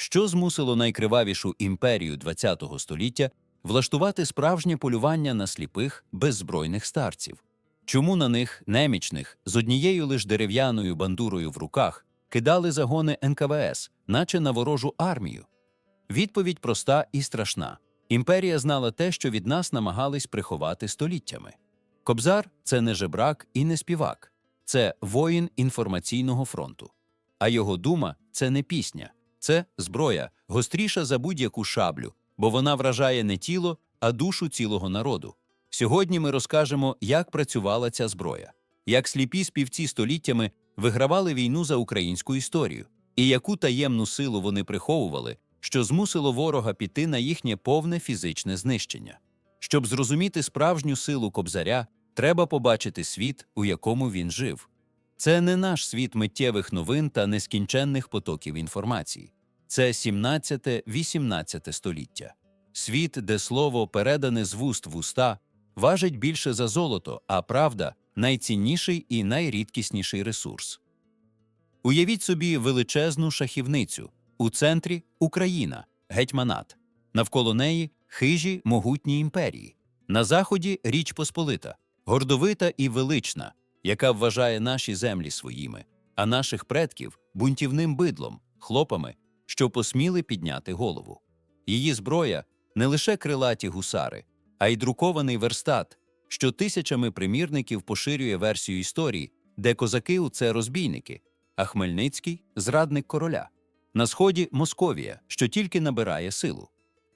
Що змусило найкривавішу імперію ХХ століття влаштувати справжнє полювання на сліпих беззбройних старців? Чому на них, немічних, з однією лиш дерев'яною бандурою в руках, кидали загони НКВС, наче на ворожу армію? Відповідь проста і страшна. Імперія знала те, що від нас намагались приховати століттями. Кобзар це не жебрак і не співак, це воїн інформаційного фронту. А його дума це не пісня, це зброя, гостріша за будь-яку шаблю, бо вона вражає не тіло, а душу цілого народу. Сьогодні ми розкажемо, як працювала ця зброя, як сліпі співці століттями вигравали війну за українську історію, і яку таємну силу вони приховували, що змусило ворога піти на їхнє повне фізичне знищення. Щоб зрозуміти справжню силу кобзаря, треба побачити світ, у якому він жив. Це не наш світ миттєвих новин та нескінченних потоків інформації. Це 17-18 століття. Світ, де слово, передане з вуст в уста, важить більше за золото, а правда найцінніший і найрідкісніший ресурс. Уявіть собі величезну шахівницю. У центрі Україна, гетьманат, навколо неї хижі могутні імперії, на заході Річ Посполита, гордовита і велична, яка вважає наші землі своїми, а наших предків бунтівним бидлом, хлопами, що посміли підняти голову. Її зброя не лише крилаті гусари, а й друкований верстат, що тисячами примірників поширює версію історії, де козаки у це розбійники, а Хмельницький зрадник короля. На сході Московія, що тільки набирає силу.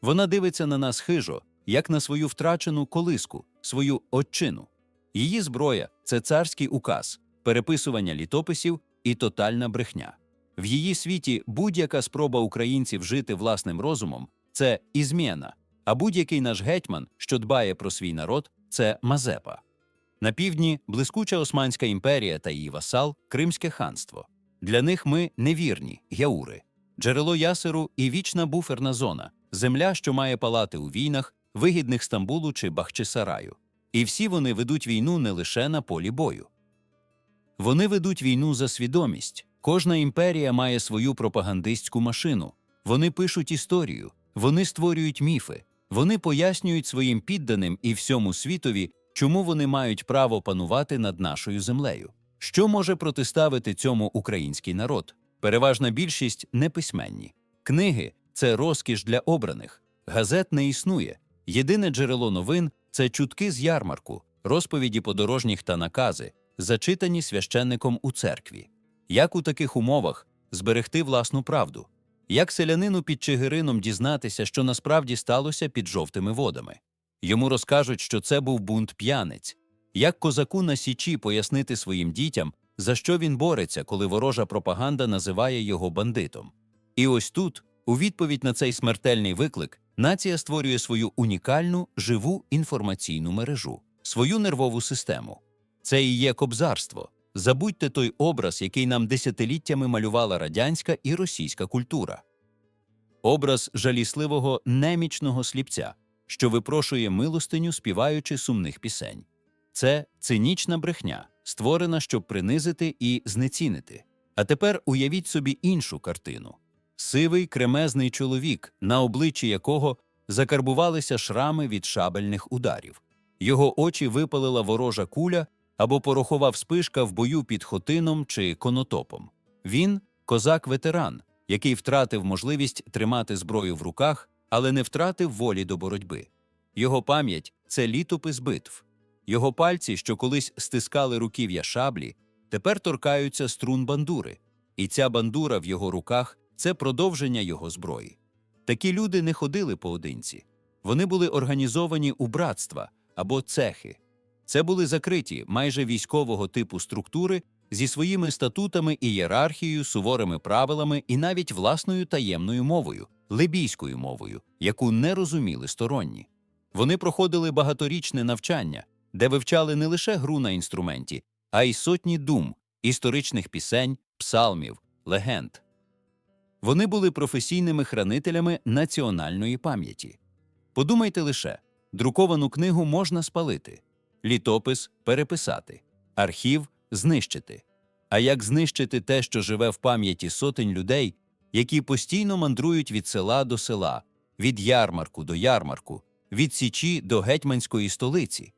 Вона дивиться на нас хижо, як на свою втрачену колиску, свою отчину. Її зброя це царський указ, переписування літописів і тотальна брехня. В її світі будь-яка спроба українців жити власним розумом це ізміна, а будь-який наш гетьман, що дбає про свій народ, це Мазепа. На півдні блискуча Османська імперія та її васал Кримське ханство. Для них ми невірні, яури, джерело ясеру і вічна буферна зона, земля, що має палати у війнах, вигідних Стамбулу чи Бахчисараю. І всі вони ведуть війну не лише на полі бою. Вони ведуть війну за свідомість. Кожна імперія має свою пропагандистську машину. Вони пишуть історію, вони створюють міфи, вони пояснюють своїм підданим і всьому світові, чому вони мають право панувати над нашою землею. Що може протиставити цьому український народ? Переважна більшість неписьменні. Книги це розкіш для обраних, газет не існує. Єдине джерело новин це чутки з ярмарку, розповіді подорожніх та накази, зачитані священником у церкві. Як у таких умовах зберегти власну правду? Як селянину під Чигирином дізнатися, що насправді сталося під жовтими водами? Йому розкажуть, що це був бунт п'яниць. Як козаку на січі пояснити своїм дітям, за що він бореться, коли ворожа пропаганда називає його бандитом? І ось тут, у відповідь на цей смертельний виклик, нація створює свою унікальну живу інформаційну мережу, свою нервову систему. Це і є кобзарство. Забудьте той образ, який нам десятиліттями малювала радянська і російська культура. Образ жалісливого немічного сліпця, що випрошує милостиню, співаючи сумних пісень. Це цинічна брехня, створена, щоб принизити і знецінити. А тепер уявіть собі іншу картину: сивий кремезний чоловік, на обличчі якого закарбувалися шрами від шабельних ударів. Його очі випалила ворожа куля або порохова вспишка в бою під Хотином чи Конотопом. Він козак-ветеран, який втратив можливість тримати зброю в руках, але не втратив волі до боротьби. Його пам'ять це літопис битв. Його пальці, що колись стискали руків'я шаблі, тепер торкаються струн бандури, і ця бандура в його руках це продовження його зброї. Такі люди не ходили поодинці. Вони були організовані у братства або цехи. Це були закриті майже військового типу структури зі своїми статутами і ієрархією, суворими правилами і навіть власною таємною мовою, либійською мовою, яку не розуміли сторонні. Вони проходили багаторічне навчання, де вивчали не лише гру на інструменті, а й сотні дум, історичних пісень, псалмів, легенд. Вони були професійними хранителями національної пам'яті. Подумайте лише, друковану книгу можна спалити, літопис переписати, архів знищити. А як знищити те, що живе в пам'яті сотень людей, які постійно мандрують від села до села, від ярмарку до ярмарку, від січі до гетьманської столиці.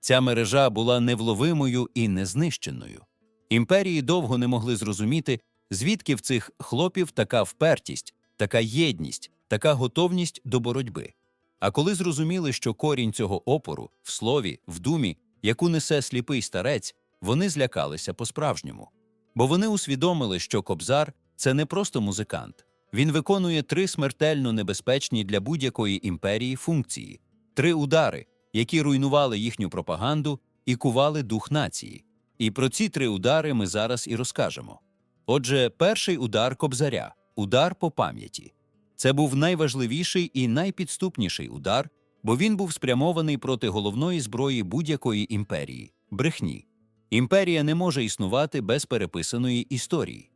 Ця мережа була невловимою і незнищеною. Імперії довго не могли зрозуміти, звідки в цих хлопів така впертість, така єдність, така готовність до боротьби. А коли зрозуміли, що корінь цього опору в слові, в думі, яку несе сліпий старець, вони злякалися по-справжньому. Бо вони усвідомили, що Кобзар це не просто музикант. Він виконує три смертельно небезпечні для будь-якої імперії функції, три удари, які руйнували їхню пропаганду і кували дух нації. І про ці три удари ми зараз і розкажемо. Отже, перший удар Кобзаря удар по пам'яті. Це був найважливіший і найпідступніший удар, бо він був спрямований проти головної зброї будь-якої імперії брехні. Імперія не може існувати без переписаної історії.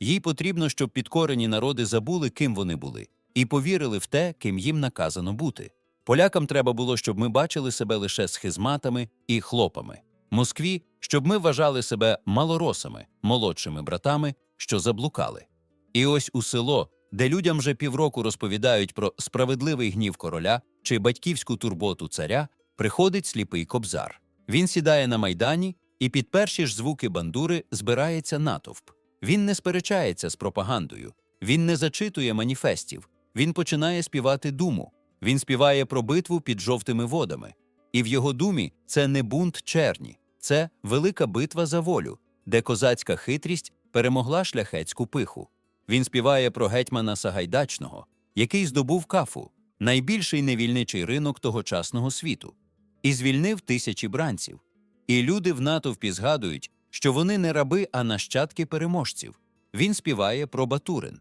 Їй потрібно, щоб підкорені народи забули, ким вони були, і повірили в те, ким їм наказано бути. Полякам треба було, щоб ми бачили себе лише схизматами і хлопами. Москві, щоб ми вважали себе малоросами, молодшими братами, що заблукали. І ось у село, де людям вже півроку розповідають про справедливий гнів короля чи батьківську турботу царя, приходить сліпий кобзар. Він сідає на майдані, і під перші ж звуки бандури збирається натовп. Він не сперечається з пропагандою, він не зачитує маніфестів, він починає співати думу. Він співає про битву під жовтими водами. І в його думі це не бунт черні, це велика битва за волю, де козацька хитрість перемогла шляхетську пиху. Він співає про гетьмана Сагайдачного, який здобув кафу, найбільший невільничий ринок тогочасного світу, і звільнив тисячі бранців. І люди в натовпі згадують, що вони не раби, а нащадки переможців. Він співає про Батурин.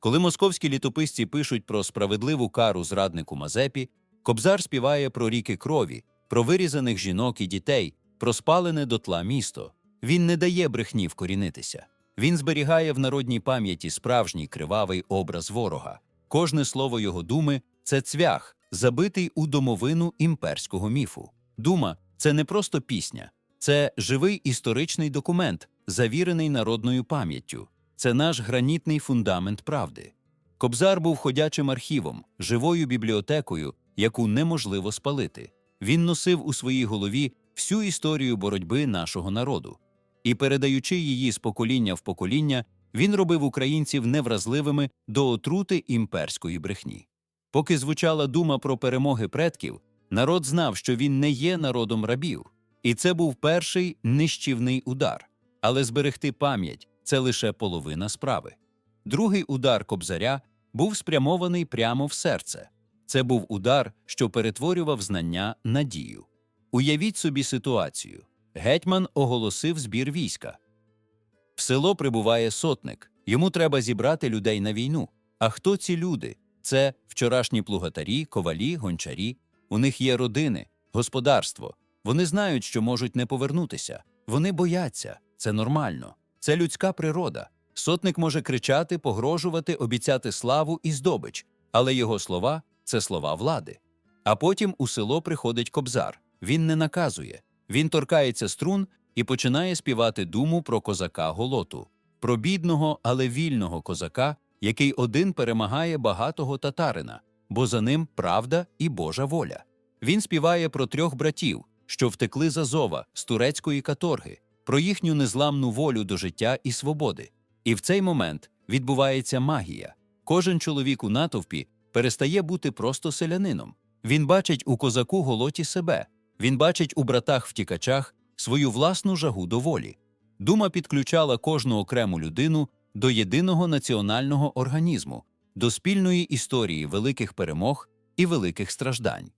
Коли московські літописці пишуть про справедливу кару зраднику Мазепі, Кобзар співає про ріки крові, про вирізаних жінок і дітей, про спалене дотла місто. Він не дає брехні вкорінитися. Він зберігає в народній пам'яті справжній кривавий образ ворога. Кожне слово його думи це цвях, забитий у домовину імперського міфу. Дума це не просто пісня, це живий історичний документ, завірений народною пам'яттю. Це наш гранітний фундамент правди. Кобзар був ходячим архівом, живою бібліотекою, яку неможливо спалити. Він носив у своїй голові всю історію боротьби нашого народу. І, передаючи її з покоління в покоління, він робив українців невразливими до отрути імперської брехні. Поки звучала дума про перемоги предків, народ знав, що він не є народом рабів. І це був перший нищівний удар. Але зберегти пам'ять це лише половина справи. Другий удар кобзаря був спрямований прямо в серце. Це був удар, що перетворював знання на дію. Уявіть собі ситуацію: гетьман оголосив збір війська. В село прибуває сотник, йому треба зібрати людей на війну. А хто ці люди? Це вчорашні плугатарі, ковалі, гончарі. У них є родини, господарство. Вони знають, що можуть не повернутися. Вони бояться, це нормально. Це людська природа. Сотник може кричати, погрожувати, обіцяти славу і здобич, але його слова це слова влади. А потім у село приходить кобзар. Він не наказує. Він торкається струн і починає співати думу про козака голоту, про бідного, але вільного козака, який один перемагає багатого татарина, бо за ним правда і Божа воля. Він співає про трьох братів, що втекли з Азова, з турецької каторги, про їхню незламну волю до життя і свободи. І в цей момент відбувається магія. Кожен чоловік у натовпі перестає бути просто селянином. Він бачить у козаку голоті себе, він бачить у братах втікачах свою власну жагу до волі. Дума підключала кожну окрему людину до єдиного національного організму, до спільної історії великих перемог і великих страждань.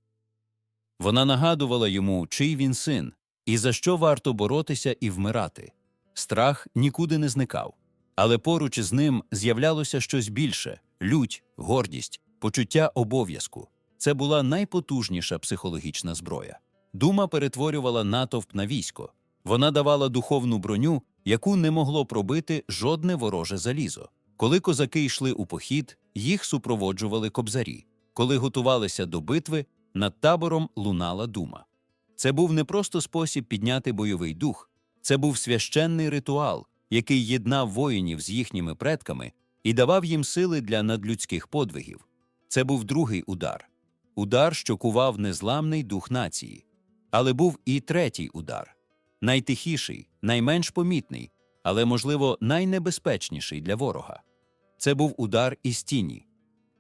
Вона нагадувала йому, чий він син, і за що варто боротися і вмирати. Страх нікуди не зникав, але поруч із ним з'являлося щось більше лють, гордість, почуття обов'язку. Це була найпотужніша психологічна зброя. Дума перетворювала натовп на військо. Вона давала духовну броню, яку не могло пробити жодне вороже залізо. Коли козаки йшли у похід, їх супроводжували кобзарі. Коли готувалися до битви, над табором лунала дума. Це був не просто спосіб підняти бойовий дух, це був священний ритуал, який єднав воїнів з їхніми предками і давав їм сили для надлюдських подвигів. Це був другий удар удар, що кував незламний дух нації. Але був і третій удар найтихіший, найменш помітний, але, можливо, найнебезпечніший для ворога. Це був удар із тіні.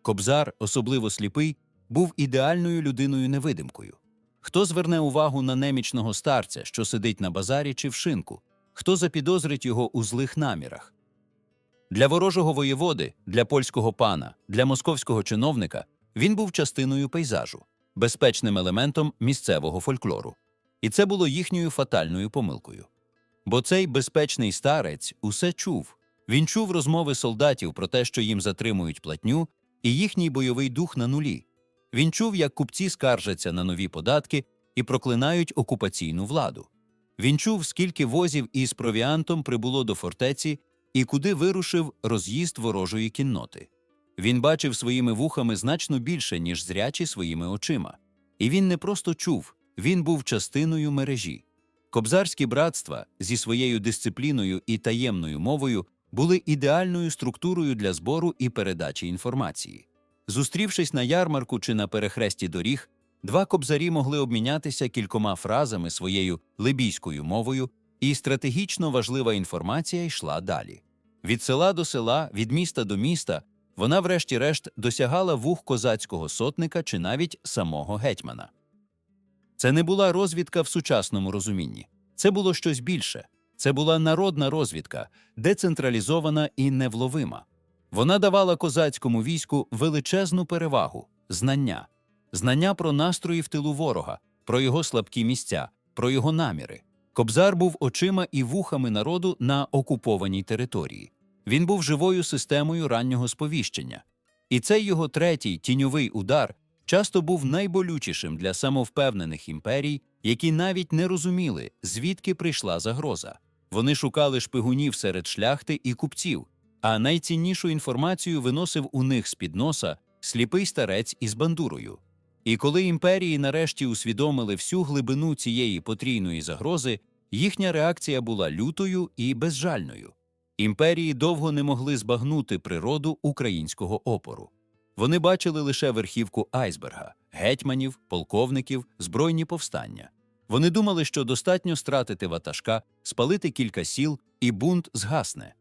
Кобзар, особливо сліпий, був ідеальною людиною невидимкою. Хто зверне увагу на немічного старця, що сидить на базарі чи в шинку, хто запідозрить його у злих намірах? Для ворожого воєводи, для польського пана, для московського чиновника він був частиною пейзажу, безпечним елементом місцевого фольклору. І це було їхньою фатальною помилкою. Бо цей безпечний старець усе чув. Він чув розмови солдатів про те, що їм затримують платню, і їхній бойовий дух на нулі. Він чув, як купці скаржаться на нові податки і проклинають окупаційну владу. Він чув, скільки возів із провіантом прибуло до фортеці і куди вирушив роз'їзд ворожої кінноти. Він бачив своїми вухами значно більше, ніж зрячі своїми очима. І він не просто чув, він був частиною мережі. Кобзарські братства зі своєю дисципліною і таємною мовою були ідеальною структурою для збору і передачі інформації. Зустрівшись на ярмарку чи на перехресті доріг, два кобзарі могли обмінятися кількома фразами своєю либійською мовою, і стратегічно важлива інформація йшла далі. Від села до села, від міста до міста, вона, врешті-решт, досягала вух козацького сотника чи навіть самого гетьмана. Це не була розвідка в сучасному розумінні, це було щось більше. Це була народна розвідка, децентралізована і невловима. Вона давала козацькому війську величезну перевагу знання, знання про настрої в тилу ворога, про його слабкі місця, про його наміри. Кобзар був очима і вухами народу на окупованій території. Він був живою системою раннього сповіщення. І цей його третій тіньовий удар часто був найболючішим для самовпевнених імперій, які навіть не розуміли, звідки прийшла загроза. Вони шукали шпигунів серед шляхти і купців, а найціннішу інформацію виносив у них з-під носа сліпий старець із бандурою. І коли імперії нарешті усвідомили всю глибину цієї потрійної загрози, їхня реакція була лютою і безжальною. Імперії довго не могли збагнути природу українського опору. Вони бачили лише верхівку айсберга, гетьманів, полковників, збройні повстання. Вони думали, що достатньо стратити ватажка, спалити кілька сіл, і бунт згасне.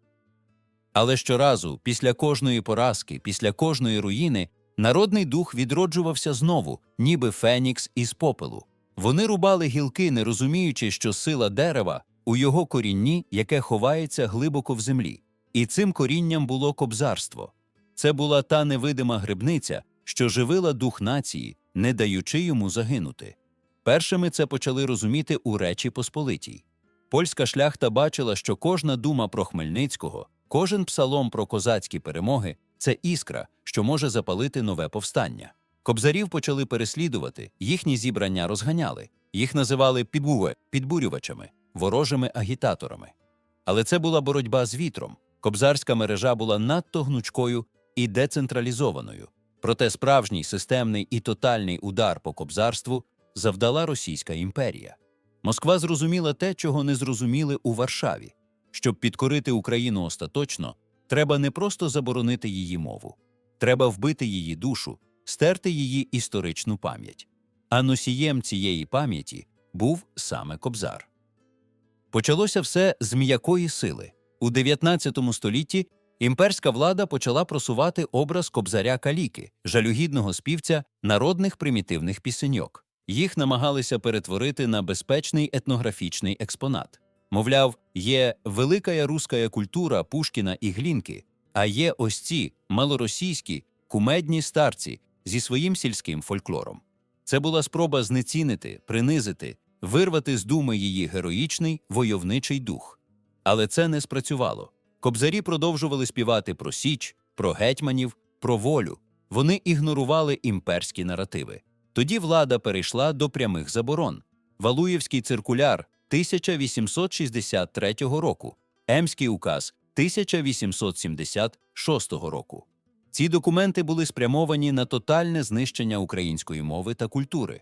Але щоразу, після кожної поразки, після кожної руїни, народний дух відроджувався знову, ніби фенікс із попелу. Вони рубали гілки, не розуміючи, що сила дерева у його корінні, яке ховається глибоко в землі. І цим корінням було кобзарство. Це була та невидима грибниця, що живила дух нації, не даючи йому загинути. Першими це почали розуміти у Речі Посполитій. Польська шляхта бачила, що кожна дума про Хмельницького, кожен псалом про козацькі перемоги це іскра, що може запалити нове повстання. Кобзарів почали переслідувати, їхні зібрання розганяли, їх називали підбуве, підбурювачами, ворожими агітаторами. Але це була боротьба з вітром. Кобзарська мережа була надто гнучкою і децентралізованою. Проте справжній системний і тотальний удар по кобзарству завдала Російська імперія. Москва зрозуміла те, чого не зрозуміли у Варшаві. Щоб підкорити Україну остаточно, треба не просто заборонити її мову, треба вбити її душу, стерти її історичну пам'ять. А носієм цієї пам'яті був саме Кобзар. Почалося все з м'якої сили. У 19 столітті імперська влада почала просувати образ кобзаря каліки, жалюгідного співця народних примітивних пісеньок. Їх намагалися перетворити на безпечний етнографічний експонат. Мовляв, є велика руська культура Пушкіна і Глінки, а є ось ці малоросійські кумедні старці зі своїм сільським фольклором. Це була спроба знецінити, принизити, вирвати з думи її героїчний войовничий дух. Але це не спрацювало. Кобзарі продовжували співати про Січ, про гетьманів, про волю. Вони ігнорували імперські наративи. Тоді влада перейшла до прямих заборон. Валуєвський циркуляр 1863 року, Емський указ 1876 року. Ці документи були спрямовані на тотальне знищення української мови та культури.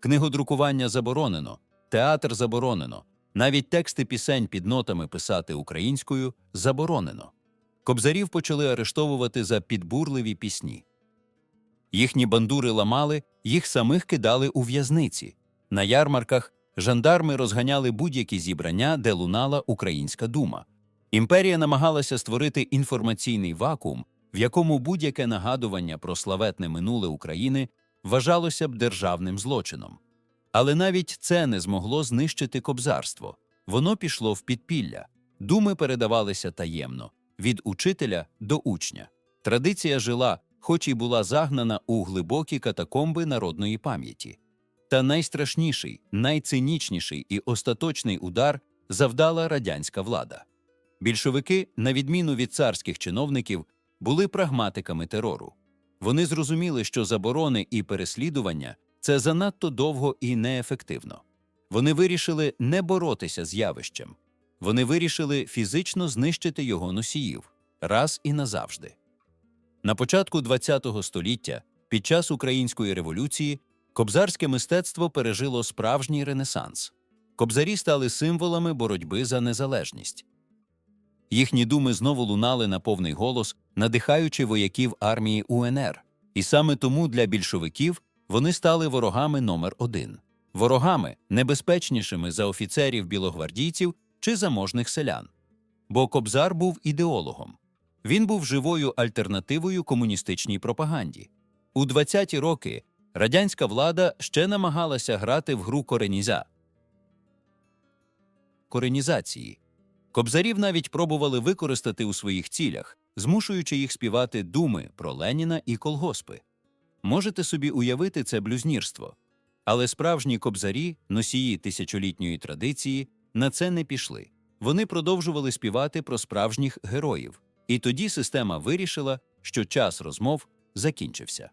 Книгодрукування заборонено, театр заборонено, навіть тексти пісень під нотами писати українською заборонено. кобзарів почали арештовувати за підбурливі пісні. Їхні бандури ламали, їх самих кидали у в'язниці. На ярмарках жандарми розганяли будь-які зібрання, де лунала українська дума. Імперія намагалася створити інформаційний вакуум, в якому будь-яке нагадування про славетне минуле України вважалося б державним злочином. Але навіть це не змогло знищити кобзарство. Воно пішло в підпілля. Думи передавалися таємно від учителя до учня. Традиція жила, хоч і була загнана у глибокі катакомби народної пам'яті. Та найстрашніший, найцинічніший і остаточний удар завдала радянська влада. Більшовики, на відміну від царських чиновників, були прагматиками терору. Вони зрозуміли, що заборони і переслідування це занадто довго і неефективно. Вони вирішили не боротися з явищем. Вони вирішили фізично знищити його носіїв раз і назавжди. На початку ХХ століття, під час української революції, кобзарське мистецтво пережило справжній ренесанс. Кобзарі стали символами боротьби за незалежність. Їхні думи знову лунали на повний голос, надихаючи вояків армії УНР. І саме тому для більшовиків вони стали ворогами номер один ворогами, небезпечнішими за офіцерів білогвардійців чи заможних селян. Бо Кобзар був ідеологом. Він був живою альтернативою комуністичній пропаганді. У 20-ті роки радянська влада ще намагалася грати в гру кореніза. коренізації. Кобзарів навіть пробували використати у своїх цілях, змушуючи їх співати думи про Леніна і колгоспи. Можете собі уявити це блюзнірство. Але справжні кобзарі, носії тисячолітньої традиції, на це не пішли. Вони продовжували співати про справжніх героїв. І тоді система вирішила, що час розмов закінчився.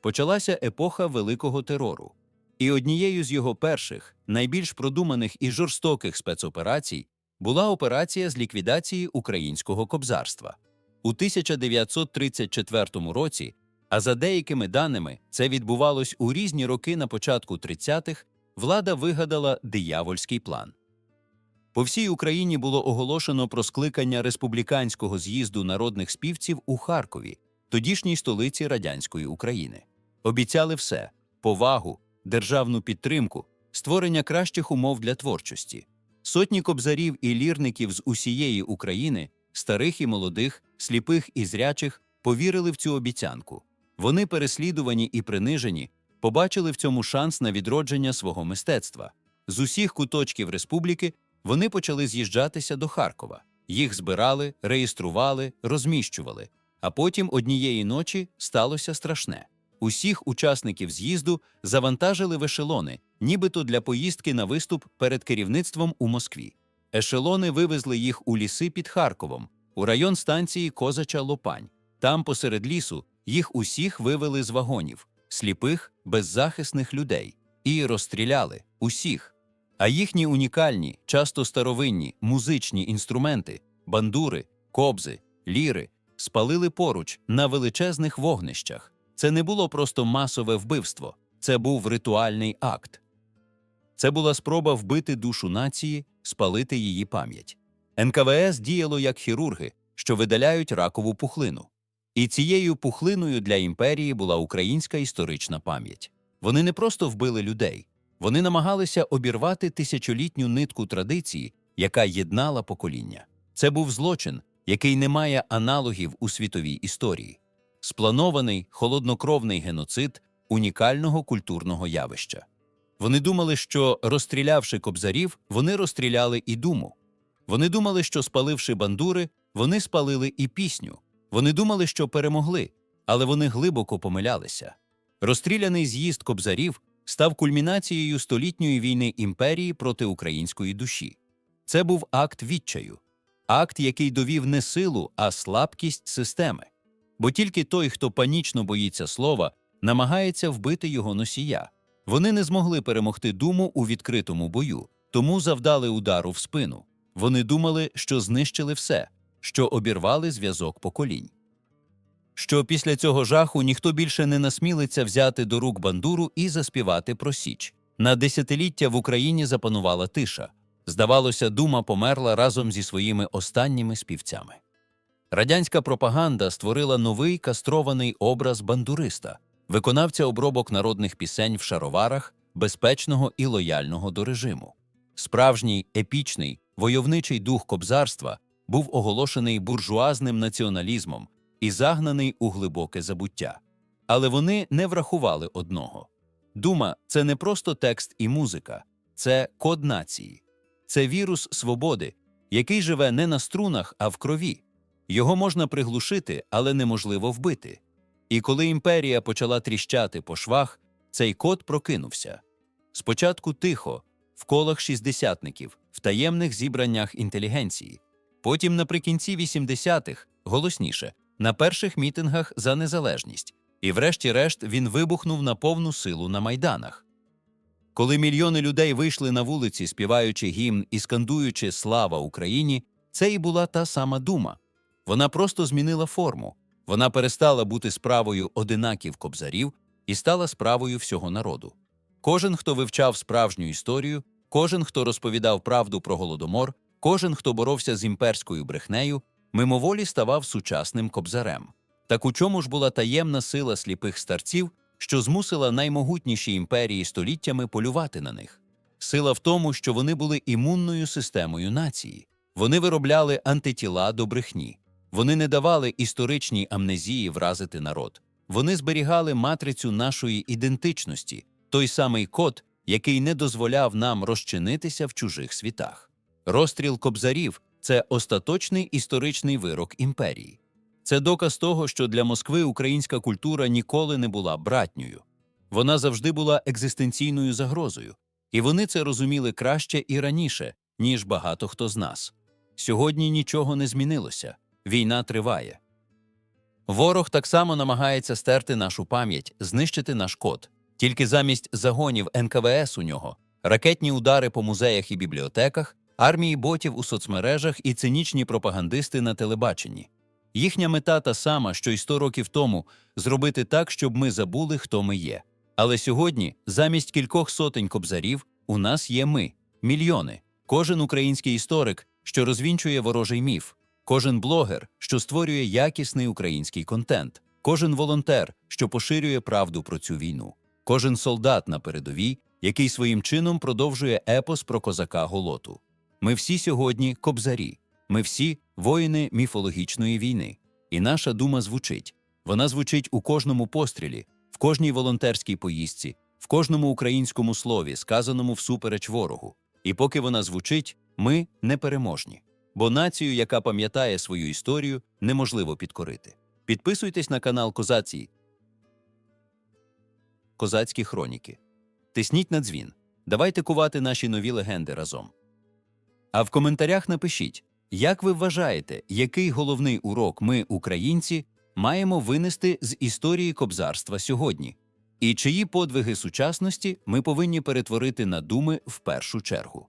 Почалася епоха великого терору. І однією з його перших, найбільш продуманих і жорстоких спецоперацій була операція з ліквідації українського кобзарства. У 1934 році, а за деякими даними, це відбувалось у різні роки на початку 30-х, влада вигадала диявольський план. По всій Україні було оголошено про скликання республіканського з'їзду народних співців у Харкові, тодішній столиці радянської України. Обіцяли все повагу, державну підтримку, створення кращих умов для творчості. Сотні кобзарів і лірників з усієї України, старих і молодих, сліпих і зрячих, повірили в цю обіцянку. Вони, переслідувані і принижені, побачили в цьому шанс на відродження свого мистецтва. З усіх куточків республіки вони почали з'їжджатися до Харкова. Їх збирали, реєстрували, розміщували. А потім однієї ночі сталося страшне. Усіх учасників з'їзду завантажили в ешелони, нібито для поїздки на виступ перед керівництвом у Москві. Ешелони вивезли їх у ліси під Харковом, у район станції Козача Лопань. Там, посеред лісу, їх усіх вивели з вагонів, сліпих, беззахисних людей, і розстріляли усіх. А їхні унікальні, часто старовинні музичні інструменти, бандури, кобзи, ліри спалили поруч на величезних вогнищах. Це не було просто масове вбивство, це був ритуальний акт. Це була спроба вбити душу нації, спалити її пам'ять. НКВС діяло як хірурги, що видаляють ракову пухлину. І цією пухлиною для імперії була українська історична пам'ять. Вони не просто вбили людей, вони намагалися обірвати тисячолітню нитку традиції, яка єднала покоління. Це був злочин, який не має аналогів у світовій історії спланований холоднокровний геноцид унікального культурного явища. Вони думали, що розстрілявши кобзарів, вони розстріляли і думу. Вони думали, що спаливши бандури, вони спалили і пісню. Вони думали, що перемогли, але вони глибоко помилялися. Розстріляний з'їзд кобзарів став кульмінацією столітньої війни імперії проти української душі. Це був акт відчаю, акт, який довів не силу, а слабкість системи. Бо тільки той, хто панічно боїться слова, намагається вбити його носія. Вони не змогли перемогти думу у відкритому бою, тому завдали удару в спину. Вони думали, що знищили все, що обірвали зв'язок поколінь. Що після цього жаху ніхто більше не насмілиться взяти до рук бандуру і заспівати про Січ. На десятиліття в Україні запанувала тиша. Здавалося, дума померла разом зі своїми останніми співцями. Радянська пропаганда створила новий кастрований образ бандуриста, виконавця обробок народних пісень в шароварах, безпечного і лояльного до режиму. Справжній епічний войовничий дух кобзарства був оголошений буржуазним націоналізмом і загнаний у глибоке забуття. Але вони не врахували одного. Дума це не просто текст і музика, це код нації, це вірус свободи, який живе не на струнах, а в крові. Його можна приглушити, але неможливо вбити. І коли імперія почала тріщати по швах, цей код прокинувся. Спочатку тихо, в колах шістдесятників, в таємних зібраннях інтелігенції, потім наприкінці 80-х, голосніше, на перших мітингах за незалежність, і врешті-решт він вибухнув на повну силу на майданах. Коли мільйони людей вийшли на вулиці, співаючи гімн і скандуючи Слава Україні, це і була та сама дума. Вона просто змінила форму. Вона перестала бути справою одинаків кобзарів і стала справою всього народу. Кожен, хто вивчав справжню історію, кожен, хто розповідав правду про голодомор, кожен, хто боровся з імперською брехнею, мимоволі ставав сучасним кобзарем. Так у чому ж була таємна сила сліпих старців, що змусила наймогутніші імперії століттями полювати на них? Сила в тому, що вони були імунною системою нації. Вони виробляли антитіла до брехні. Вони не давали історичній амнезії вразити народ. Вони зберігали матрицю нашої ідентичності, той самий код, який не дозволяв нам розчинитися в чужих світах. Розстріл кобзарів це остаточний історичний вирок імперії. Це доказ того, що для Москви українська культура ніколи не була братньою. Вона завжди була екзистенційною загрозою, і вони це розуміли краще і раніше, ніж багато хто з нас. Сьогодні нічого не змінилося. Війна триває. Ворог так само намагається стерти нашу пам'ять, знищити наш код. Тільки замість загонів НКВС у нього, ракетні удари по музеях і бібліотеках, армії ботів у соцмережах і цинічні пропагандисти на телебаченні. Їхня мета та сама, що й 100 років тому зробити так, щоб ми забули, хто ми є. Але сьогодні, замість кількох сотень кобзарів, у нас є ми мільйони. Кожен український історик, що розвінчує ворожий міф, кожен блогер, що створює якісний український контент, кожен волонтер, що поширює правду про цю війну, кожен солдат на передовій, який своїм чином продовжує епос про козака Голоту. Ми всі сьогодні кобзарі, ми всі воїни міфологічної війни. І наша дума звучить. Вона звучить у кожному пострілі, в кожній волонтерській поїздці, в кожному українському слові, сказаному всупереч ворогу. І поки вона звучить, ми непереможні. Бо націю, яка пам'ятає свою історію, неможливо підкорити. Підписуйтесь на канал Козації. Козацькі хроніки. Тисніть на дзвін. Давайте кувати наші нові легенди разом. А в коментарях напишіть, як ви вважаєте, який головний урок ми, українці, маємо винести з історії кобзарства сьогодні? І чиї подвиги сучасності ми повинні перетворити на думи в першу чергу?